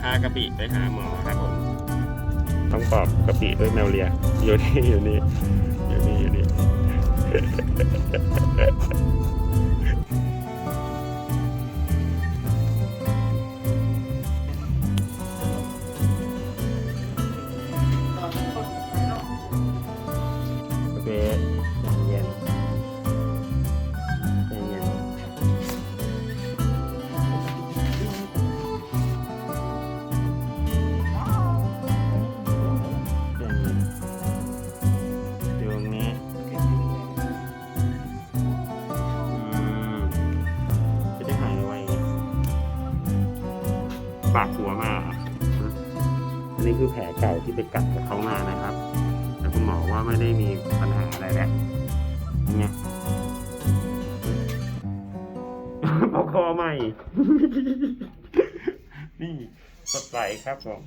พากะปิไปหาหมอครับผมต้องปอบกะปิด้วยแมวเลียอยู่นี่อยู่นี่อยู่นี่อยู่นี่ ปากหัวมากอันนี้คือแผลเก่าที่ไปกัดกับเขามานะครับ แต่คุณหมอว่าไม่ได้มีปัญหาอะไรแล้วไงปอาคอใหม่ นี่สดใสครับผม